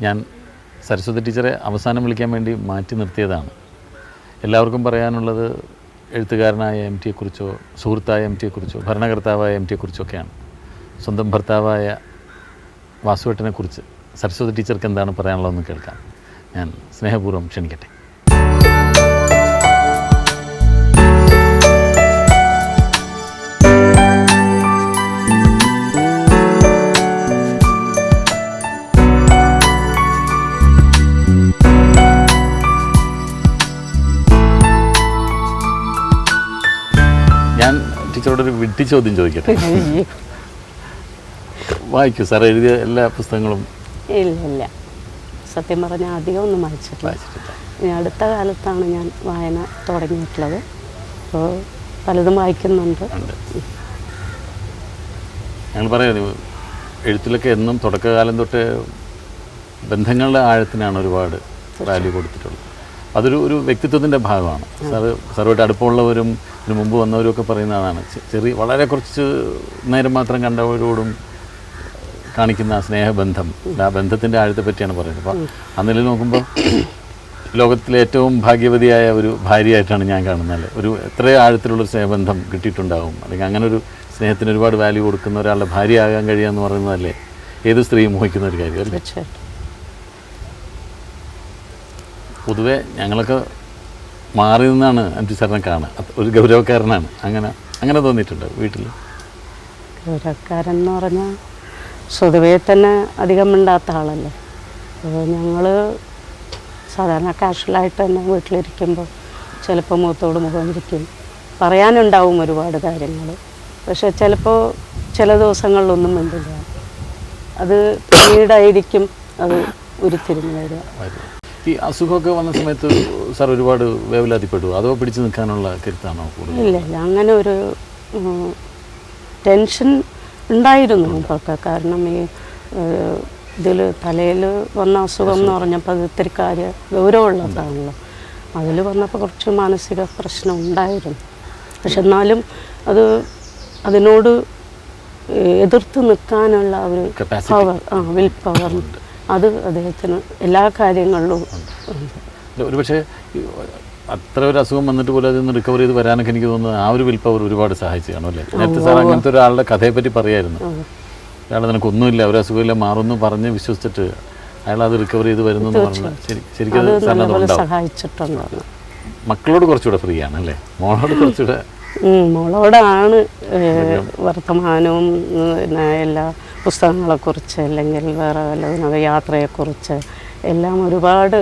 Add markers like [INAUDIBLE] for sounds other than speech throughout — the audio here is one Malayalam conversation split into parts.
ഞാൻ സരസ്വതി ടീച്ചറെ അവസാനം വിളിക്കാൻ വേണ്ടി മാറ്റി നിർത്തിയതാണ്. എല്ലാവർക്കും പറയാനുള്ളത് എഴുത്തുകാരനായ എം ടിയെക്കുറിച്ചോ സുഹൃത്തായ എം ടിയെക്കുറിച്ചോ ഭരണകർത്താവായ എം ടിയെക്കുറിച്ചൊക്കെയാണ് സ്വന്തം ഭർത്താവായ വാസുവേട്ടനെക്കുറിച്ച് സരസ്വതി ടീച്ചർക്ക് എന്താണ് പറയാനുള്ളതെന്ന് കേൾക്കാം. ഞാൻ സ്നേഹപൂർവം ക്ഷണിക്കട്ടെ. ടീച്ചറോട് ഒരു വിട്ടി ചോദ്യം ചോദിക്കട്ടെ. വായിക്കൂ സാർ എഴുതിയ എല്ലാ പുസ്തകങ്ങളും ഇല്ല ഇല്ല. സത്യം പറഞ്ഞാൽ അധികം ഒന്നും വായിച്ചിട്ടില്ല. ഇനി അടുത്ത കാലത്താണ് ഞാൻ വായന തുടങ്ങിയിട്ടുള്ളത്. അപ്പോൾ പലതും വായിക്കുന്നുണ്ട്. ഞാൻ ഞങ്ങൾ പറയാം എഴുത്തിലൊക്കെ എന്നും തുടക്കകാലം തൊട്ട് ബന്ധങ്ങളുടെ ആഴത്തിനാണ് ഒരുപാട് വാല്യൂ കൊടുത്തിട്ടുള്ളത്. അതൊരു ഒരു വ്യക്തിത്വത്തിന്റെ ഭാഗമാണ്. സാറ് സാറുമായിട്ട് അടുപ്പമുള്ളവരും ഇതിന് മുമ്പ് വന്നവരും ഒക്കെ പറയുന്നതാണ് ചെറിയ വളരെ കുറച്ച് നേരം മാത്രം കണ്ടവരോടും കാണിക്കുന്ന ആ സ്നേഹബന്ധം ആ ബന്ധത്തിന്റെ ആഴത്തെ പറ്റിയാണ് പറയുന്നത്. അപ്പോൾ നിലയിൽ നോക്കുമ്പോൾ ലോകത്തിലെ ഏറ്റവും ഭാഗ്യവതിയായ ഒരു ഭാര്യയായിട്ടാണ് ഞാൻ കാണുന്നത്. ഒരു എത്ര ആഴത്തിലുള്ളൊരു സ്നേഹബന്ധം കിട്ടിയിട്ടുണ്ടാവും. അല്ലെങ്കിൽ അങ്ങനെ ഒരു സ്നേഹത്തിന് ഒരുപാട് വാല്യൂ കൊടുക്കുന്ന ഒരാളുടെ ഭാര്യ ആകാൻ കഴിയുക എന്ന് പറയുന്നതല്ലേ? ഏത് സ്ത്രീയും മോഹിക്കുന്ന ഒരു കാര്യമല്ലേ പൊതുവെ ഞങ്ങളൊക്കെ മാറി നിന്നാണ് അഞ്ചു സാറിനെ കാണുക. ഒരു ഗൗരവക്കാരനാണ്. അങ്ങനെ അങ്ങനെ തോന്നിയിട്ടുണ്ട് വീട്ടിൽ ഗൗരവക്കാരൻ എന്ന് പറഞ്ഞാൽ സ്വതവേ തന്നെ അധികം മിണ്ടാത്ത ആളല്ലേ. അപ്പോൾ ഞങ്ങൾ സാധാരണ കാഷ്വലായിട്ട് തന്നെ വീട്ടിലിരിക്കുമ്പോൾ ചിലപ്പോൾ മുഖത്തോട് മുഖം ഇരിക്കും പറയാനുണ്ടാവും ഒരുപാട് കാര്യങ്ങൾ പക്ഷെ ചിലപ്പോൾ ചില ദിവസങ്ങളിലൊന്നും മിണ്ടില്ല. അത് പിന്നീടായിരിക്കും അത് ഉരുത്തിരിഞ്ഞ് വരിക. ഈ അസുഖമൊക്കെ വന്ന സമയത്ത് സാർ ഒരുപാട് വേവലാതിപ്പെട്ടു. അതോ പിടിച്ചു നിൽക്കാനുള്ള കരുത്താണോ കൂടുതൽ? ഇല്ല ഇല്ല. അങ്ങനെ ഒരു ടെൻഷൻ ഉണ്ടായിരുന്നു മുമ്പൊക്കെ കാരണം ഈ ഇതിൽ തലയിൽ വന്ന അസുഖം എന്ന് പറഞ്ഞപ്പോൾ അത് ഇത്തിരി കാര്യ ഗൗരവമുള്ളതാണല്ലോ. അതിൽ വന്നപ്പോൾ കുറച്ച് മാനസിക പ്രശ്നം ഉണ്ടായിരുന്നു. പക്ഷെ എന്നാലും അത് അതിനോട് എതിർത്ത് നിൽക്കാനുള്ള ഒരു. പവർ ആ വിൽ പവർ അത് അദ്ദേഹത്തിന് എല്ലാ കാര്യങ്ങളിലും ഒരുപക്ഷെ അത്ര ഒരു അസുഖം വന്നിട്ട് പോലും അതിൽ നിന്ന് റിക്കവർ ചെയ്ത് വരാനൊക്കെ എനിക്ക് തോന്നുന്നത് ആ ഒരു വിൽ പവർ ഒരുപാട് സഹായിച്ചു കാണും അല്ലേ നേരത്തെ സാർ അങ്ങനത്തെ ഒരാളുടെ കഥയെ പറ്റി പറയായിരുന്നു. അയാൾ നിനക്കൊന്നുമില്ല ഒരു അസുഖമില്ല മാറുമെന്ന് പറഞ്ഞ് വിശ്വസിച്ചിട്ട് അയാൾ അത് റിക്കവർ ചെയ്ത് വരുന്നു ശരിക്കും സഹായിച്ചിട്ടുണ്ട് മക്കളോട് കുറച്ചുകൂടെ ഫ്രീ ആണ് അല്ലേ? മോളോട് കുറച്ചുകൂടെ മോളോടാണ് വർത്തമാനവും പിന്നെ എല്ലാ പുസ്തകങ്ങളെക്കുറിച്ച് അല്ലെങ്കിൽ വേറെ വല്ല വിനോദ യാത്രയെക്കുറിച്ച് എല്ലാം ഒരുപാട്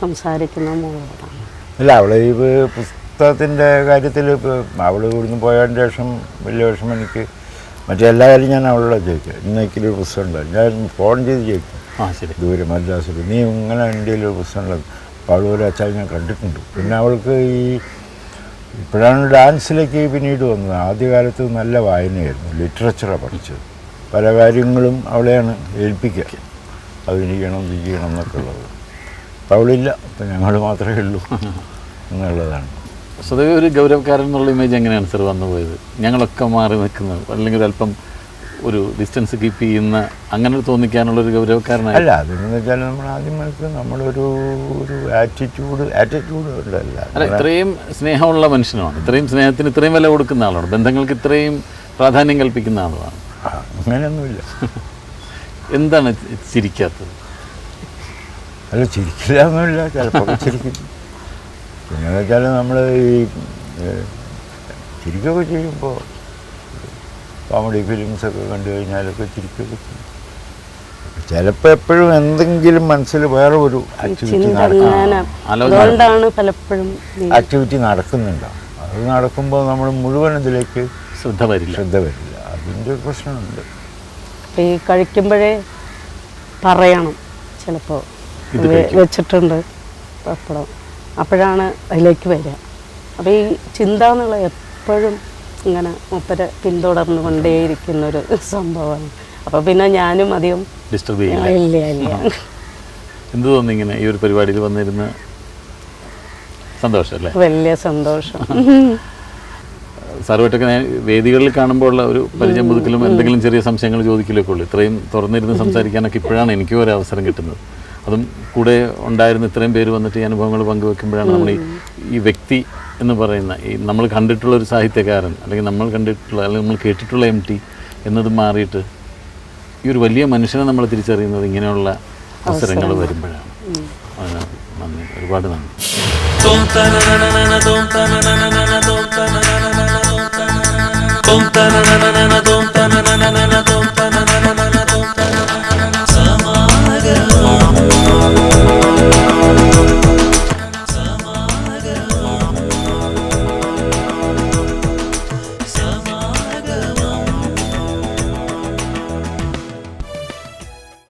സംസാരിക്കുന്ന മോളാണ് അല്ല അവൾ ഈ പുസ്തകത്തിന്റെ കാര്യത്തിൽ അവൾ ഇവിടുന്ന് പോയതിന് ശേഷം വലിയ വർഷം എനിക്ക് മറ്റേ എല്ലാ കാര്യം ഞാൻ അവളോട് ചോദിക്കുക ഇന്നേക്കൊരു പുസ്തകം ഉണ്ടായിരുന്നു ഞാൻ ഫോൺ ചെയ്ത് ചോദിക്കും. ആ ശരി. ദൂരെ മദ്രാസിൽ നീ ഇങ്ങനെ ഇന്ത്യയിലൊരു പുസ്തകം ഉള്ളത്. അപ്പോൾ അവൾ ഒരു അച്ഛൻ ഞാൻ കണ്ടിട്ടുണ്ട്. പിന്നെ അവൾക്ക് ഈ ഇപ്പോഴാണ് ഡാൻസിലേക്ക് പിന്നീട് വന്നത്. ആദ്യകാലത്ത് നല്ല വായനയായിരുന്നു ലിറ്ററേച്ചറാണ് പഠിച്ചത്. പല കാര്യങ്ങളും അവളെയാണ് ഏൽപ്പിക്കുക. അഭിനയിക്കണം ഇത് ചെയ്യണം എന്നൊക്കെ ഉള്ളത്. അപ്പോൾ അവളില്ല അപ്പം ഞങ്ങൾ മാത്രമേ ഉള്ളൂ എന്നുള്ളതാണ്. സ്വതവേ ഒരു ഗൗരവക്കാരൻ എന്നുള്ള ഇമേജ് എങ്ങനെയാണ് സർ വന്നു പോയത് ഞങ്ങളൊക്കെ മാറി നിൽക്കുന്നത് അല്ലെങ്കിൽ അല്പം ഒരു ഡിസ്റ്റൻസ് കീപ്പ് ചെയ്യുന്ന അങ്ങനെ തോന്നിക്കാനുള്ള ഒരു ഗൗരവക്കാരനാണ് അല്ല അതെന്ന് വെച്ചാൽ നമ്മൾ ആദ്യം മനസ്സിൽ നമ്മളൊരു ഒരു ആറ്റിറ്റ്യൂഡ് ആറ്റിറ്റ്യൂഡ് ഉണ്ടല്ല അല്ല ഇത്രയും സ്നേഹമുള്ള മനുഷ്യനാണ്. ഇത്രയും സ്നേഹത്തിന് ഇത്രയും വില കൊടുക്കുന്ന ആളാണ്. ബന്ധങ്ങൾക്ക് ഇത്രയും പ്രാധാന്യം കൽപ്പിക്കുന്ന ആളുമാണ് അങ്ങനെയൊന്നുമില്ല. [LAUGHS] എന്താണ് ചിരിക്കാത്തത്? അല്ല ചിരിക്കില്ല ഒന്നുമില്ല ചിലപ്പോൾ ചിരിക്കും. പിന്നെ വെച്ചാൽ നമ്മൾ ഈ ചിരിക്കുകയൊക്കെ ചെയ്യുമ്പോൾ കോമഡി ഫിലിംസൊക്കെ കണ്ടു കഴിഞ്ഞാലൊക്കെ ചിരിക്കും. ചെയ്യും ചിലപ്പോൾ എപ്പോഴും എന്തെങ്കിലും മനസ്സിൽ വേറെ ഒരു ആക്ടിവിറ്റി അതുകൊണ്ടാണ് പലപ്പോഴും ആക്ടിവിറ്റി നടക്കുന്നുണ്ടാവും അത് നടക്കുമ്പോൾ നമ്മൾ മുഴുവൻ ഇതിലേക്ക് ശ്രദ്ധ വരില്ല. ശ്രദ്ധ വരില്ല. അതിന്റെ ഒരു പ്രശ്നമുണ്ട്. ഈ കഴിക്കുമ്പോഴേ പറയണം ചിലപ്പോൾ ഇത് വെച്ചിട്ടുണ്ട് പപ്പടം അപ്പോഴാണ് അതിലേക്ക് വരിക. അപ്പോൾ ഈ ചിന്ത എന്നുള്ള എപ്പോഴും ഇങ്ങനെ മൂപ്പരെ പിന്തുടർന്നു കൊണ്ടേയിരിക്കുന്ന ഒരു സംഭവമാണ്. അപ്പോൾ പിന്നെ ഞാനും അധികം ഡിസ്റ്റർബ് ചെയ്യില്ല. ഇല്ല ഇല്ല എന്ത് തോന്നി ഇങ്ങനെ ഈ ഒരു പരിപാടിയിൽ വന്നിരുന്ന? സന്തോഷം അല്ലേ വലിയ സന്തോഷം. സാറുമായിട്ടൊക്കെ ഞാൻ വേദികളിൽ കാണുമ്പോൾ ഉള്ള ഒരു പരിചയം പുതുക്കലും എന്തെങ്കിലും ചെറിയ സംശയങ്ങൾ ചോദിക്കലൊക്കെ ഉള്ളൂ. ഇത്രയും തുറന്നിരുന്ന് [LAUGHS] സംസാരിക്കാനൊക്കെ ഇപ്പോഴാണ് എനിക്കും ഒരു അവസരം കിട്ടുന്നത്. അതും കൂടെ ഉണ്ടായിരുന്ന ഇത്രയും പേര് വന്നിട്ട് ഈ അനുഭവങ്ങൾ പങ്കുവെക്കുമ്പോഴാണ് നമ്മൾ ഈ വ്യക്തി എന്ന് പറയുന്ന ഈ നമ്മൾ കണ്ടിട്ടുള്ള ഒരു സാഹിത്യകാരൻ അല്ലെങ്കിൽ നമ്മൾ കണ്ടിട്ടുള്ള അല്ലെങ്കിൽ നമ്മൾ കേട്ടിട്ടുള്ള എം ടി എന്നത് മാറിയിട്ട് ഈ ഒരു വലിയ മനുഷ്യനെ നമ്മൾ തിരിച്ചറിയുന്നത് ഇങ്ങനെയുള്ള അവസരങ്ങൾ വരുമ്പോഴാണ് നന്ദി ഒരുപാട് നന്ദി Tom ta na na na na na tom ta na na na na na tom ta na na na na na na tom ta na na na na na